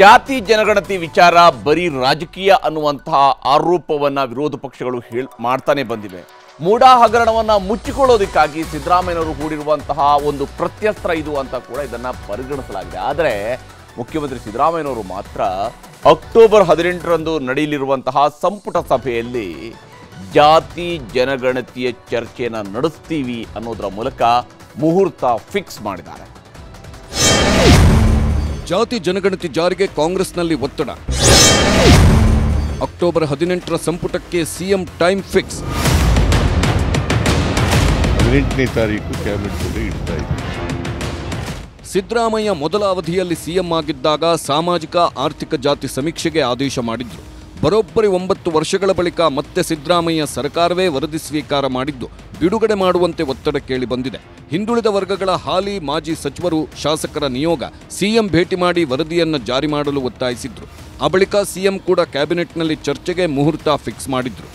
ಜಾತಿ ಜನಗಣತಿ ವಿಚಾರ ಬರೀ ರಾಜಕೀಯ ಅನ್ನುವಂತಹ ಆರೋಪವನ್ನು ವಿರೋಧ ಪಕ್ಷಗಳು ಹೇಳ್ ಮಾಡ್ತಾನೆ ಬಂದಿವೆ. ಮೂಡಾ ಹಗರಣವನ್ನು ಮುಚ್ಚಿಕೊಳ್ಳೋದಕ್ಕಾಗಿ ಸಿದ್ದರಾಮಯ್ಯನವರು ಹೂಡಿರುವಂತಹ ಒಂದು ಪ್ರತ್ಯಸ್ತ್ರ ಇದು ಅಂತ ಕೂಡ ಇದನ್ನು ಪರಿಗಣಿಸಲಾಗಿದೆ. ಆದರೆ ಮುಖ್ಯಮಂತ್ರಿ ಸಿದ್ದರಾಮಯ್ಯನವರು ಮಾತ್ರ ಅಕ್ಟೋಬರ್ ಹದಿನೆಂಟರಂದು ನಡೆಯಲಿರುವಂತಹ ಸಂಪುಟ ಸಭೆಯಲ್ಲಿ ಜಾತಿ ಜನಗಣತಿಯ ಚರ್ಚೆಯನ್ನು ನಡೆಸ್ತೀವಿ ಅನ್ನೋದರ ಮೂಲಕ ಮುಹೂರ್ತ ಫಿಕ್ಸ್ ಮಾಡಿದ್ದಾರೆ. ಜಾತಿ ಜನಗಣತಿ ಜಾರಿಗೆ ಕಾಂಗ್ರೆಸ್ನಲ್ಲಿ ಒತ್ತಡ. ಅಕ್ಟೋಬರ್ ಹದಿನೆಂಟರ ಸಂಪುಟಕ್ಕೆ ಸಿಎಂ ಟೈಮ್ ಫಿಕ್ಸ್. ಹದಿನೆಂಟನೇ ತಾರೀಕು ಕ್ಯಾಬಿನೆಟ್ ಇಡ್ತಾ ಸಿದ್ದರಾಮಯ್ಯ ಮೊದಲ ಅವಧಿಯಲ್ಲಿ ಸಿಎಂ ಆಗಿದ್ದಾಗ ಸಾಮಾಜಿಕ ಆರ್ಥಿಕ ಜಾತಿ ಸಮೀಕ್ಷೆಗೆ ಆದೇಶ ಮಾಡಿದ್ರು. ಬರೋಬ್ಬರಿ ಒಂಬತ್ತು ವರ್ಷಗಳ ಬಳಿಕ ಮತ್ತೆ ಸಿದ್ದರಾಮಯ್ಯ ಸರ್ಕಾರವೇ ವರದಿ ಸ್ವೀಕಾರ ಮಾಡಿದ್ದು ಬಿಡುಗಡೆ ಮಾಡುವಂತೆ ಒತ್ತಡ ಕೇಳಿ ಬಂದಿದೆ. ಹಿಂದುಳಿದ ವರ್ಗಗಳ ಹಾಲಿ ಮಾಜಿ ಸಚಿವರು ಶಾಸಕರ ನಿಯೋಗ ಸಿಎಂ ಭೇಟಿ ಮಾಡಿ ವರದಿಯನ್ನು ಜಾರಿ ಮಾಡಲು ಒತ್ತಾಯಿಸಿದ್ರು. ಆ ಬಳಿಕ ಸಿಎಂ ಕೂಡ ಕ್ಯಾಬಿನೆಟ್ನಲ್ಲಿ ಚರ್ಚೆಗೆ ಮುಹೂರ್ತ ಫಿಕ್ಸ್ ಮಾಡಿದ್ರು.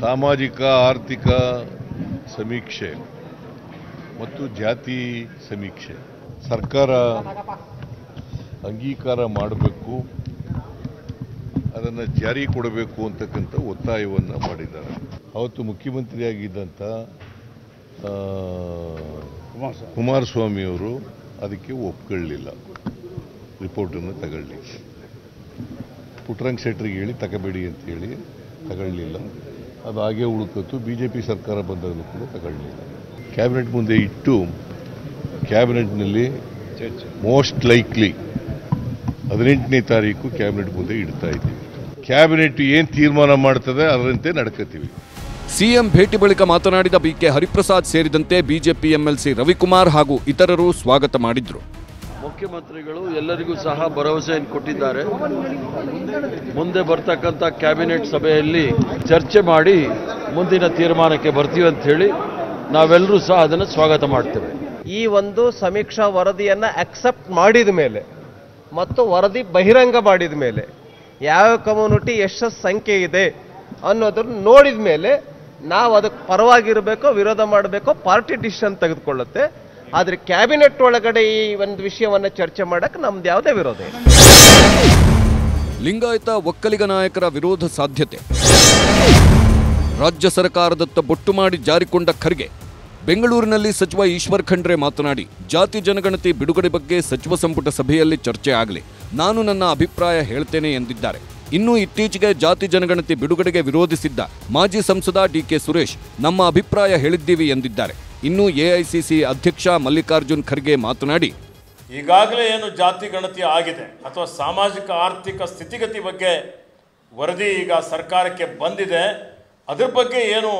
ಸಾಮಾಜಿಕ, ಆರ್ಥಿಕ ಸಮೀಕ್ಷೆ ಮತ್ತು ಜಾತಿ ಸಮೀಕ್ಷೆ ಸರ್ಕಾರ ಅಂಗೀಕಾರ ಮಾಡಬೇಕು. ಅದನ್ನು ಜಾರಿ ಕೊಡಬೇಕು ಅಂತಕ್ಕಂಥ ಒತ್ತಾಯವನ್ನು ಮಾಡಿದ್ದಾರೆ. ಅವತ್ತು ಮುಖ್ಯಮಂತ್ರಿಯಾಗಿದ್ದಂಥ ಕುಮಾರಸ್ವಾಮಿಯವರು ಅದಕ್ಕೆ ಒಪ್ಕೊಳ್ಳಿಲ್ಲ. ರಿಪೋರ್ಟನ್ನು ತಗೊಳ್ಳಿ ಪುಟ್ರಂಗ್ ಶೆಟ್ರಿಗೆ ಹೇಳಿ ತಗೋಬೇಡಿ ಅಂತ ಹೇಳಿ ತಗೊಳ್ಳಲಿಲ್ಲ ಅದು ಹಾಗೆ ಉಳ್ಕತ್ತು ಬಿ ಜೆ ಪಿ ಸರ್ಕಾರ ಬಂದಾಗಲೂ ಕೂಡ ತಗೊಳ್ಳಲಿಲ್ಲ ಕ್ಯಾಬಿನೆಟ್ ಮುಂದೆ ಇಟ್ಟು ಕ್ಯಾಬಿನೆಟ್ನಲ್ಲಿ ಮೋಸ್ಟ್ ಲೈಕ್ಲಿ ಹದಿನೆಂಟನೇ ತಾರೀಕು ಕ್ಯಾಬಿನೆಟ್ ಮುಂದೆ ಇಡ್ತಾ ಇದ್ದೀವಿ. ಕ್ಯಾಬಿನೆಟ್ ಏನು ತೀರ್ಮಾನ ಮಾಡ್ತದೆ ಅದರಂತೆ ನಡ್ಕೋತೀವಿ. ಸಿಎಂ ಭೇಟಿ ಬಳಿಕ ಮಾತನಾಡಿದ ಬಿಕೆ ಹರಿಪ್ರಸಾದ್ ಸೇರಿದಂತೆ ಬಿಜೆಪಿ ಎಂಎಲ್ಸಿ ರವಿಕುಮಾರ್ ಹಾಗೂ ಇತರರು ಸ್ವಾಗತ ಮಾಡಿದ್ರು. ಮುಖ್ಯಮಂತ್ರಿಗಳು ಎಲ್ಲರಿಗೂ ಸಹ ಭರವಸೆಯನ್ನು ಕೊಟ್ಟಿದ್ದಾರೆ. ಮುಂದೆ ಬರ್ತಕ್ಕಂಥ ಕ್ಯಾಬಿನೆಟ್ ಸಭೆಯಲ್ಲಿ ಚರ್ಚೆ ಮಾಡಿ ಮುಂದಿನ ತೀರ್ಮಾನಕ್ಕೆ ಬರ್ತೀವಿ ಅಂತ ಹೇಳಿ ನಾವೆಲ್ಲರೂ ಸಹ ಅದನ್ನು ಸ್ವಾಗತ ಮಾಡ್ತೇವೆ. ಈ ಒಂದು ಸಮೀಕ್ಷಾ ವರದಿಯನ್ನು ಅಕ್ಸೆಪ್ಟ್ ಮಾಡಿದ ಮೇಲೆ ಮತ್ತು ವರದಿ ಬಹಿರಂಗ ಮಾಡಿದ ಮೇಲೆ ಯಾವ ಕಮ್ಯುನಿಟಿ ಎಷ್ಟು ಸಂಖ್ಯೆ ಇದೆ ಅನ್ನೋದನ್ನು ನೋಡಿದ ಮೇಲೆ ನಾವು ಅದಕ್ಕೆ ಪರವಾಗಿರಬೇಕೋ, ವಿರೋಧ ಮಾಡಬೇಕೋ, ಪಾರ್ಟಿ ಡಿಸಿಷನ್ ತೆಗೆದುಕೊಳ್ಳುತ್ತೆ. ಆದರೆ ಕ್ಯಾಬಿನೆಟ್ ಒಳಗಡೆ ಈ ಒಂದು ವಿಷಯವನ್ನು ಚರ್ಚೆ ಮಾಡಕ್ಕೆ ನಮ್ದು ಯಾವುದೇ ವಿರೋಧ ಇಲ್ಲ. ಲಿಂಗಾಯತ ಒಕ್ಕಲಿಗ ನಾಯಕರ ವಿರೋಧ ಸಾಧ್ಯತೆ. ರಾಜ್ಯ ಸರ್ಕಾರದತ್ತ ಬೊಟ್ಟು ಮಾಡಿ ಜಾರಿಕೊಂಡ ಖರ್ಗೆ. ಬೆಂಗಳೂರಿನಲ್ಲಿ ಸಚಿವ ಈಶ್ವರ್ ಖಂಡ್ರೆ ಮಾತನಾಡಿ, ಜಾತಿ ಜನಗಣತಿ ಬಿಡುಗಡೆ ಬಗ್ಗೆ ಸಚಿವ ಸಂಪುಟ ಸಭೆಯಲ್ಲಿ ಚರ್ಚೆ ಆಗಲಿ. ನಾನು ನನ್ನ ಅಭಿಪ್ರಾಯ ಹೇಳ್ತೇನೆ ಎಂದಿದ್ದಾರೆ. ಇನ್ನು ಇತ್ತೀಚೆಗೆ ಜಾತಿ ಜನಗಣತಿ ಬಿಡುಗಡೆಗೆ ವಿರೋಧಿಸಿದ್ದ ಮಾಜಿ ಸಂಸದ ಡಿಕೆ ಸುರೇಶ್ ನಮ್ಮ ಅಭಿಪ್ರಾಯ ಹೇಳಿದ್ದೀವಿ ಎಂದಿದ್ದಾರೆ. ಇನ್ನು ಎಐಸಿಸಿ ಅಧ್ಯಕ್ಷ ಮಲ್ಲಿಕಾರ್ಜುನ್ ಖರ್ಗೆ ಮಾತನಾಡಿ, ಈಗಾಗಲೇ ಏನು ಜಾತಿ ಗಣತಿ ಆಗಿದೆ ಅಥವಾ ಸಾಮಾಜಿಕ ಆರ್ಥಿಕ ಸ್ಥಿತಿಗತಿ ಬಗ್ಗೆ ವರದಿ ಈಗ ಸರ್ಕಾರಕ್ಕೆ ಬಂದಿದೆ. ಅದ್ರ ಬಗ್ಗೆ ಏನು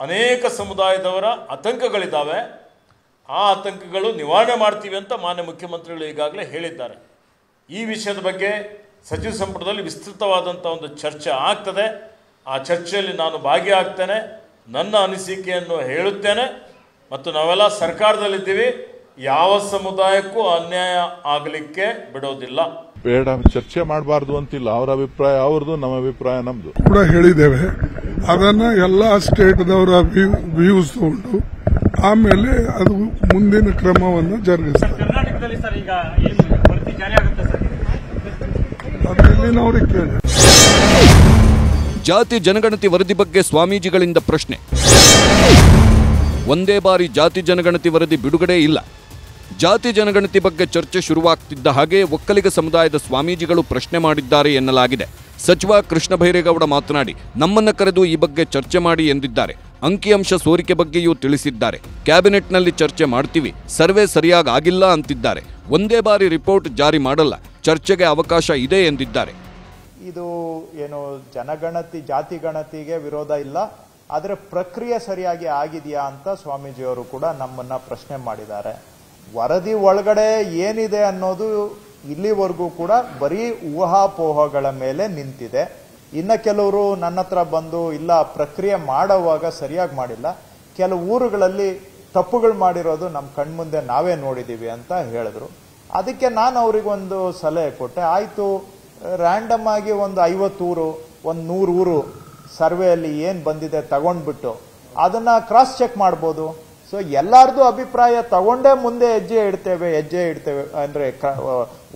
ಅನೇಕ ಸಮುದಾಯದವರ ಆತಂಕಗಳಿದ್ದಾವೆ. ಆ ಆತಂಕಗಳು ನಿವಾರಣೆ ಮಾಡ್ತೀವಿ ಅಂತ ಮಾನ್ಯ ಮುಖ್ಯಮಂತ್ರಿಗಳು ಈಗಾಗಲೇ ಹೇಳಿದ್ದಾರೆ. ಈ ವಿಷಯದ ಬಗ್ಗೆ ಸಚಿವ ಸಂಪುಟದಲ್ಲಿ ವಿಸ್ತೃತವಾದಂಥ ಒಂದು ಚರ್ಚೆ ಆಗ್ತದೆ. ಆ ಚರ್ಚೆಯಲ್ಲಿ ನಾನು ಭಾಗಿಯಾಗ್ತೇನೆ. ನನ್ನ ಅನಿಸಿಕೆಯನ್ನು ಹೇಳುತ್ತೇನೆ. ಮತ್ತು ನಾವೆಲ್ಲ ಸರ್ಕಾರದಲ್ಲಿದ್ದೀವಿ. ಯಾವ ಸಮುದಾಯಕ್ಕೂ ಅನ್ಯಾಯ ಆಗಲಿಕ್ಕೆ ಬಿಡೋದಿಲ್ಲ. ಬೇಡ ಚರ್ಚೆ ಮಾಡಬಾರ್ದು ಅಂತಿಲ್ಲ. ಅವರ ಅಭಿಪ್ರಾಯ ಅವ್ರದ್ದು ನಮ್ಮ ಅಭಿಪ್ರಾಯ ನಮ್ದು. ಕೂಡ ಹೇಳಿದ್ದೇವೆ. ಅದನ್ನ ಎಲ್ಲ ಸ್ಟೇಟ್ದವರ ವ್ಯೂಸ್ ಉಂಟು. ಆಮೇಲೆ ಅದು ಮುಂದಿನ ಕ್ರಮವನ್ನು ಜರುಗಿಸ್ತಾರೆ. ಕರ್ನಾಟಕದಲ್ಲಿ ಸರ್ ಈಗ ಏನು ವರದಿ ಜಾರಿ ಆಗುತ್ತೆ ಸರ್? ಅದು ಇಲ್ಲಿನವ್ರಿಗೆ ಕೇಳಿ ಜಾತಿ ಜನಗಣತಿ ವರದಿ ಬಗ್ಗೆ ಸ್ವಾಮೀಜಿಗಳಿಂದ ಪ್ರಶ್ನೆ. ಒಂದೇ ಬಾರಿ ಜಾತಿ ಜನಗಣತಿ ವರದಿ ಬಿಡುಗಡೆ ಇಲ್ಲ. ಜಾತಿ ಜನಗಣತಿ ಬಗ್ಗೆ ಚರ್ಚೆ ಶುರುವಾಗ್ತಿದ್ದ ಹಾಗೆ ಒಕ್ಕಲಿಗ ಸಮುದಾಯದ ಸ್ವಾಮೀಜಿಗಳು ಪ್ರಶ್ನೆ ಮಾಡಿದ್ದಾರೆ ಎನ್ನಲಾಗಿದೆ. ಸಚಿವ ಕೃಷ್ಣ ಭೈರೇಗೌಡ ಮಾತನಾಡಿ, ನಮ್ಮನ್ನ ಕರೆದು ಈ ಬಗ್ಗೆ ಚರ್ಚೆ ಮಾಡಿ ಎಂದಿದ್ದಾರೆ. ಅಂಕಿಅಂಶ ಸೋರಿಕೆ ಬಗ್ಗೆಯೂ ತಿಳಿಸಿದ್ದಾರೆ. ಕ್ಯಾಬಿನೆಟ್ನಲ್ಲಿ ಚರ್ಚೆ ಮಾಡ್ತೀವಿ, ಸರ್ವೆ ಸರಿಯಾಗಿ ಆಗಿಲ್ಲ ಅಂತಿದ್ದಾರೆ. ಒಂದೇ ಬಾರಿ ರಿಪೋರ್ಟ್ ಜಾರಿ ಮಾಡಲ್ಲ, ಚರ್ಚೆಗೆ ಅವಕಾಶ ಇದೆ ಎಂದಿದ್ದಾರೆ. ಇದು ಏನು ಜನಗಣತಿ, ಜಾತಿ ಗಣತಿಗೆ ವಿರೋಧ ಇಲ್ಲ, ಆದರೆ ಪ್ರಕ್ರಿಯೆ ಸರಿಯಾಗಿ ಆಗಿದೆಯಾ ಅಂತ ಸ್ವಾಮೀಜಿಯವರು ಕೂಡ ನಮ್ಮನ್ನ ಪ್ರಶ್ನೆ ಮಾಡಿದ್ದಾರೆ. ವರದಿ ಒಳಗಡೆ ಏನಿದೆ ಅನ್ನೋದು ಇಲ್ಲಿವರೆಗೂ ಕೂಡ ಬರೀ ಊಹಾಪೋಹಗಳ ಮೇಲೆ ನಿಂತಿದೆ. ಇನ್ನ ಕೆಲವರು ನನ್ನ ಹತ್ರ ಬಂದು, ಇಲ್ಲ, ಪ್ರಕ್ರಿಯೆ ಮಾಡುವಾಗ ಸರಿಯಾಗಿ ಮಾಡಿಲ್ಲ. ಕೆಲವು ಊರುಗಳಲ್ಲಿ ತಪ್ಪುಗಳು ಮಾಡಿರೋದು ನಮ್ಮ ಕಣ್ಮುಂದೆ ನಾವೇ ನೋಡಿದೀವಿ ಅಂತ ಹೇಳಿದ್ರು. ಅದಕ್ಕೆ ನಾನು ಅವರಿಗೊಂದು ಸಲಹೆ ಕೊಟ್ಟೆ. ಆಯಿತು ರ್ಯಾಂಡಮ್ ಆಗಿ ಒಂದು ಐವತ್ತು ಊರು, ಒಂದು ನೂರು ಊರು ಸರ್ವೆಯಲ್ಲಿ ಏನು ಬಂದಿದೆ ತಗೊಂಡ್ಬಿಟ್ಟು, ಅದನ್ನ ಕ್ರಾಸ್ ಚೆಕ್ ಮಾಡ್ಬೋದು. ಸೊ ಎಲ್ಲಾರ್ದು ಅಭಿಪ್ರಾಯ ತಗೊಂಡೇ ಮುಂದೆ ಹೆಜ್ಜೆ ಇಡ್ತೇವೆ ಹೆಜ್ಜೆ ಇಡ್ತೇವೆ, ಅಂದ್ರೆ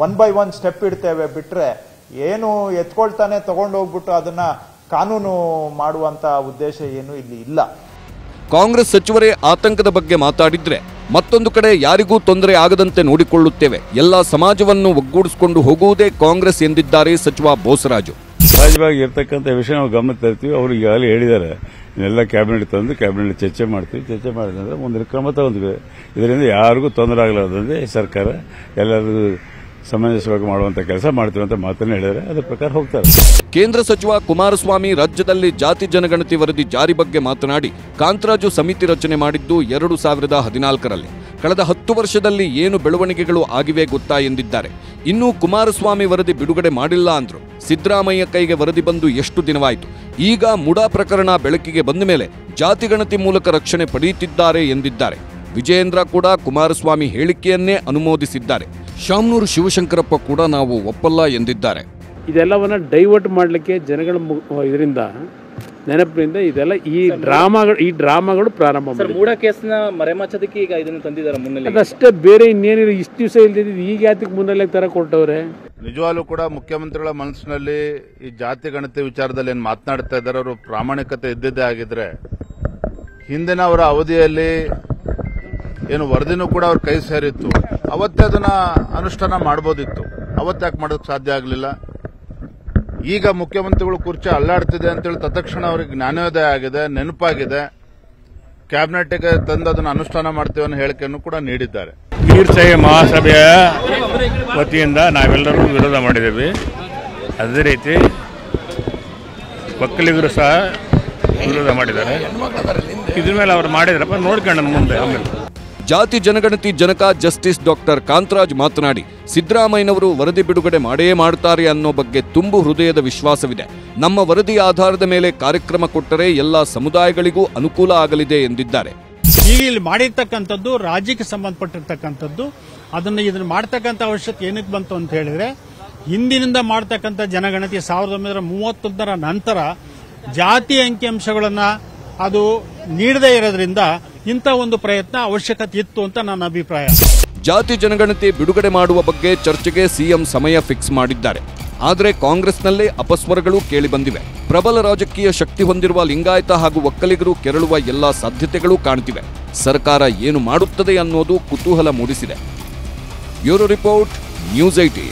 ಒನ್ ಬೈ ಒನ್ ಸ್ಟೆಪ್ ಇಡ್ತೇವೆ ಬಿಟ್ರೆ ಏನು ಎತ್ಕೊಳ್ತಾನೆ ತಗೊಂಡು ಹೋಗ್ಬಿಟ್ಟು ಅದನ್ನ ಕಾನೂನು ಮಾಡುವಂತ ಉದ್ದೇಶ ಏನು ಇಲ್ಲಿ ಇಲ್ಲ. ಕಾಂಗ್ರೆಸ್ ಸಚಿವರೇ ಆತಂಕದ ಬಗ್ಗೆ ಮಾತಾಡಿದ್ರೆ ಮತ್ತೊಂದು ಕಡೆ ಯಾರಿಗೂ ತೊಂದರೆ ಆಗದಂತೆ ನೋಡಿಕೊಳ್ಳುತ್ತೇವೆ. ಎಲ್ಲ ಸಮಾಜವನ್ನು ಒಗ್ಗೂಡಿಸಿಕೊಂಡು ಹೋಗುವುದೇ ಕಾಂಗ್ರೆಸ್ ಎಂದಿದ್ದಾರೆ ಸಚಿವ ಬೋಸರಾಜು ಸಹಜವಾಗಿ ಇರ್ತಕ್ಕಂಥ ವಿಷಯ ನಾವು ಗಮನ ತರ್ತೀವಿ. ಅವರು ಈಗಾಗಲೇ ಹೇಳಿದ್ದಾರೆ. ಎಲ್ಲ ಕ್ಯಾಬಿನೆಟ್ ತಂದು ಕ್ಯಾಬಿನೆಟ್ ಚರ್ಚೆ ಮಾಡ್ತೀವಿ. ಚರ್ಚೆ ಮಾಡಿದ್ರೆ ಮುಂದಿನ ಕ್ರಮ ತಗೊಂತೀವಿ ಇದರಿಂದ ಯಾರಿಗೂ ತೊಂದರೆ ಆಗಲಾರ್ದಂತೆ ಸರ್ಕಾರ ಎಲ್ಲರಿಗೂ ಸಮಂಜಸವಾಗಿ ಮಾಡುವಂತ ಕೆಲಸ ಮಾಡ್ತೀವಿ ಅಂತ ಮಾತನ್ನು ಹೇಳಿದರೆ ಅದರ ಪ್ರಕಾರ ಹೋಗ್ತಾರೆ. ಕೇಂದ್ರ ಸಚಿವ ಕುಮಾರಸ್ವಾಮಿ ರಾಜ್ಯದಲ್ಲಿ ಜಾತಿ ಜನಗಣತಿ ವರದಿ ಜಾರಿ ಬಗ್ಗೆ ಮಾತನಾಡಿ, ಕಾಂತರಾಜು ಸಮಿತಿ ರಚನೆ ಮಾಡಿದ್ದು ಎರಡು ಸಾವಿರದ ಹದಿನಾಲ್ಕರಲ್ಲಿ. ಕಳೆದ ಹತ್ತು ವರ್ಷದಲ್ಲಿ ಏನು ಬೆಳವಣಿಗೆಗಳು ಆಗಿವೆ ಗೊತ್ತಾ ಎಂದಿದ್ದಾರೆ. ಇನ್ನೂ ಕುಮಾರಸ್ವಾಮಿ ವರದಿ ಬಿಡುಗಡೆ ಮಾಡಿಲ್ಲ ಅಂದ್ರು. ಸಿದ್ದರಾಮಯ್ಯ ಕೈಗೆ ವರದಿ ಬಂದು ಎಷ್ಟು ದಿನವಾಯಿತು. ಈಗ ಮುಡಾ ಪ್ರಕರಣ ಬೆಳಕಿಗೆ ಬಂದ ಮೇಲೆ ಜಾತಿಗಣತಿ ಮೂಲಕ ರಕ್ಷಣೆ ಪಡೆಯುತ್ತಿದ್ದಾರೆ ಎಂದಿದ್ದಾರೆ. ವಿಜಯೇಂದ್ರ ಕೂಡ ಕುಮಾರಸ್ವಾಮಿ ಹೇಳಿಕೆಯನ್ನೇ ಅನುಮೋದಿಸಿದ್ದಾರೆ. ಶಾಮನೂರು ಶಿವಶಂಕರಪ್ಪ ಕೂಡ ನಾವು ಒಪ್ಪಲ್ಲ ಎಂದಿದ್ದಾರೆ. ಇದೆಲ್ಲವನ್ನ ಡೈವರ್ಟ್ ಮಾಡಲಿಕ್ಕೆ ಜನಗಳ ಇದರಿಂದ ನೆನಪಿನಿಂದ ಇದೆಲ್ಲ ಈ ಡ್ರಾಮಾಗಳು ಈ ಡ್ರಾಮಾಗಳು ಪ್ರಾರಂಭ ಮೂಡ ಕೇಸ್ನ ಮರೆಮಾಚೋದಕ್ಕೆ ಈಗ ಇದನ್ನು ತಂದಿದ್ದಾರೆ ಮುನ್ನೆಲೆ ಅದಷ್ಟೇ ಬೇರೆ ಇನ್ನೇನಿಲ್ಲ ಇಷ್ಟು ದಿವಸ ಇಲ್ದಿದ್ದು ಈಗ ಯಾತಕ್ಕೆ ಮುನ್ನೆಲೆ ತರ ಕೊಟ್ಟವ್ರೆ? ನಿಜವಾಗ್ಲೂ ಕೂಡ ಮುಖ್ಯಮಂತ್ರಿಗಳ ಮನಸ್ಸಿನಲ್ಲಿ ಈ ಜಾತಿ ಗಣತಿ ವಿಚಾರದಲ್ಲಿ ಏನು ಮಾತನಾಡ್ತಾ ಇದ್ದಾರೆ ಅವರು ಪ್ರಾಮಾಣಿಕತೆ ಇದ್ದಿದ್ದೇ ಆಗಿದ್ರೆ ಹಿಂದಿನ ಅವರ ಅವಧಿಯಲ್ಲಿ ಏನು ವರದಿನೂ ಕೂಡ ಅವ್ರ ಕೈ ಸೇರಿತ್ತು. ಅವತ್ತೇ ಅದನ್ನ ಅನುಷ್ಠಾನ ಮಾಡ್ಬೋದಿತ್ತು. ಅವತ್ತಾಕೆ ಮಾಡೋದಕ್ಕೆ ಸಾಧ್ಯ ಆಗಲಿಲ್ಲ? ಈಗ ಮುಖ್ಯಮಂತ್ರಿಗಳು ಕುರ್ಚಿ ಅಲ್ಲಾಡ್ತಿದೆ ಅಂತೇಳಿ ತತ್ಕ್ಷಣ ಅವರಿಗೆ ಜ್ಞಾನೋದಯ ಆಗಿದೆ, ನೆನಪಾಗಿದೆ. ಕ್ಯಾಬಿನೆಟ್ಗೆ ತಂದು ಅದನ್ನು ಅನುಷ್ಠಾನ ಮಾಡ್ತೇವೆ ಅನ್ನೋ ಹೇಳಿಕೆಯನ್ನು ಕೂಡ ನೀಡಿದ್ದಾರೆ. ವೀರಶೈವ ಮಹಾಸಭೆಯ ವತಿಯಿಂದ ನಾವೆಲ್ಲರೂ ವಿರೋಧ ಮಾಡಿದ್ದೇವೆ. ಅದೇ ರೀತಿ ಒಕ್ಕಲಿಗರು ಸಹ ವಿರೋಧ ಮಾಡಿದ್ದಾರೆ. ಇದ್ರ ಮೇಲೆ ಅವ್ರು ಮಾಡಿದ್ರಪ್ಪ, ನೋಡ್ಕೊಂಡು ಮುಂದೆ. ಆಮೇಲೆ ಜಾತಿ ಜನಗಣತಿ ಜನಕ ಜಸ್ಟಿಸ್ ಡಾಕ್ಟರ್ ಕಾಂತರಾಜ್ ಮಾತನಾಡಿ, ಸಿದ್ದರಾಮಯ್ಯನವರು ವರದಿ ಬಿಡುಗಡೆ ಮಾಡೇ ಮಾಡ್ತಾರೆ ಅನ್ನೋ ಬಗ್ಗೆ ತುಂಬು ಹೃದಯದ ವಿಶ್ವಾಸವಿದೆ. ನಮ್ಮ ವರದಿ ಆಧಾರದ ಮೇಲೆ ಕಾರ್ಯಕ್ರಮ ಕೊಟ್ಟರೆ ಎಲ್ಲ ಸಮುದಾಯಗಳಿಗೂ ಅನುಕೂಲ ಆಗಲಿದೆ ಎಂದಿದ್ದಾರೆ. ಈಗ ಇಲ್ಲಿ ಮಾಡಿರ್ತಕ್ಕಂಥದ್ದು ರಾಜ್ಯಕ್ಕೆ ಸಂಬಂಧಪಟ್ಟಿರ್ತಕ್ಕಂಥದ್ದು. ಅದನ್ನು ಇದನ್ನು ಮಾಡ್ತಕ್ಕಂಥ ಅವಶ್ಯಕತೆ ಏನಕ್ಕೆ ಬಂತು ಅಂತ ಹೇಳಿದ್ರೆ, ಹಿಂದಿನಿಂದ ಮಾಡ್ತಕ್ಕಂಥ ಜನಗಣತಿ ಸಾವಿರದ ಒಂಬೈನೂರ ಮೂವತ್ತೊಂದರ ನಂತರ ಜಾತಿ ಅಂಕಿಅಂಶಗಳನ್ನ ಅದು ನೀಡದೇ ಇರೋದ್ರಿಂದ ಇಂಥ ಒಂದು ಪ್ರಯತ್ನ ಅವಶ್ಯಕತೆ ಇತ್ತು ಅಂತ ನನ್ನ ಅಭಿಪ್ರಾಯ. ಜಾತಿ ಜನಗಣತಿ ಬಿಡುಗಡೆ ಮಾಡುವ ಬಗ್ಗೆ ಚರ್ಚೆಗೆ ಸಿಎಂ ಸಮಯ ಫಿಕ್ಸ್ ಮಾಡಿದ್ದಾರೆ. ಆದರೆ ಕಾಂಗ್ರೆಸ್ನಲ್ಲೇ ಅಪಸ್ವರಗಳು ಕೇಳಿಬಂದಿವೆ. ಪ್ರಬಲ ರಾಜಕೀಯ ಶಕ್ತಿ ಹೊಂದಿರುವ ಲಿಂಗಾಯತ ಹಾಗೂ ಒಕ್ಕಲಿಗರು ಕೆರಳುವ ಎಲ್ಲಾ ಸಾಧ್ಯತೆಗಳು ಕಾಣ್ತಿವೆ. ಸರ್ಕಾರ ಏನು ಮಾಡುತ್ತದೆ ಅನ್ನೋದು ಕುತೂಹಲ ಮೂಡಿಸಿದೆ. Euro report, news IT